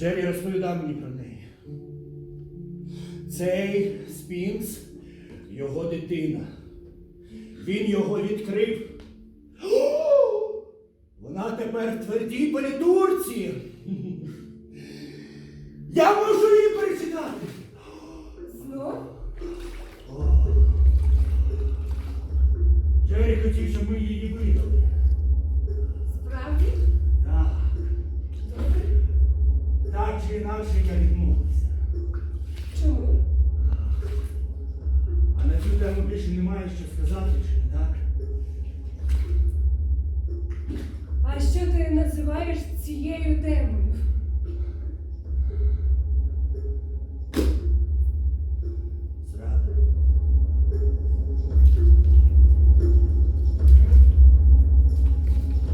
Джері розповідав мені про неї. Цей Спінкс його дитина. Він його відкрив. О! Вона тепер в твердій політурці. Я можу її перечитати. Знов? Джері хотів, щоб ми її видали. Чи інакше я відмовився. Чому? А на цю тему більше немає що сказати, чи не так? А що ти називаєш цією темою?